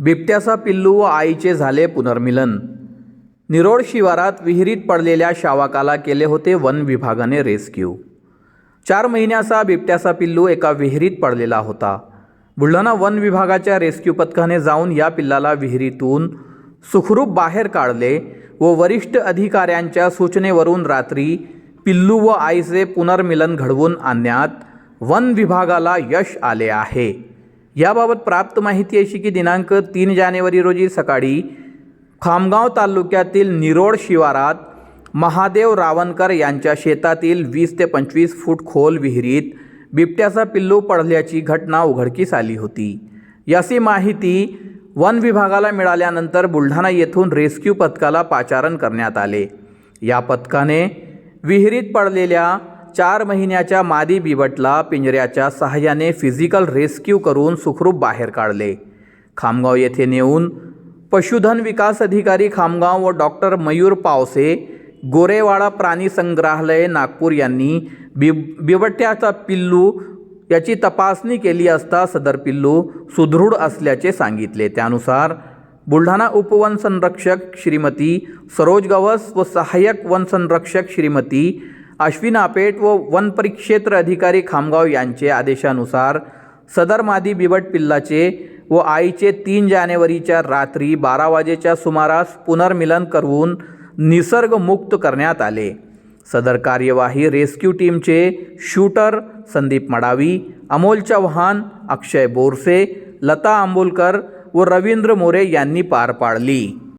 बिबट्याचा पिल्लू व आईचे झाले पुनर्मिलन. निरोड शिवारात विहिरीत पडलेल्या शावकाला केले होते वन विभागाने रेस्क्यू. चार महिन्याचा बिबट्याचा पिल्लू एका विहिरीत पडलेला होता. बुलढाणा वन विभागाच्या रेस्क्यू पथकाने जाऊन या पिल्लाला विहिरीतून सुखरूप बाहेर काढले व वरिष्ठ अधिकाऱ्यांच्या सूचनेवरून रात्री पिल्लू व आईचे पुनर्मिलन घडवून आणण्यात वन विभागाला यश आले आहे. याबाबत प्राप्त माहिती अशी की दिनांक तीन जानेवारी रोजी सकाळी खामगाव तालुक्यातील निरोड शिवारात महादेव रावणकर यांच्या शेतातील वीस ते पंचवीस फूट खोल विहिरीत बिबट्याचा पिल्लू पडल्याची घटना उघडकीस आली होती. याची माहिती वन विभागाला मिळाल्यानंतर बुलढाणा येथून रेस्क्यू पथकाला पाचारण करण्यात आले. या पथकाने विहिरीत पडलेल्या चार महिन्याच्या मादी बिबटला पिंजऱ्याच्या सहाय्याने फिजिकल रेस्क्यू करून सुखरूप बाहेर काढले. खामगाव येथे नेऊन पशुधन विकास अधिकारी खामगाव व डॉक्टर मयूर पावसे गोरेवाडा प्राणी संग्रहालय नागपूर यांनी बिब बिबट्याचा पिल्लू याची तपासणी केली असता सदर पिल्लू सुदृढ असल्याचे सांगितले. त्यानुसार बुलढाणा उपवन संरक्षक श्रीमती सरोज गवस व सहाय्यक वन संरक्षक श्रीमती अश्विन आपेट व वन परिक्षेत्र अधिकारी खामगाव यांचे आदेशानुसार सदर मादी बिबट पिल्लाचे व आईचे तीन जानेवारीच्या रात्री बारा वाजेच्या सुमारास पुनर्मिलन करून निसर्गमुक्त करण्यात आले. सदर कार्यवाही रेस्क्यू टीमचे शूटर संदीप मडावी अमोल चव्हाण अक्षय बोरसे लता आंबोलकर व रवींद्र मोरे यांनी पार पाडली.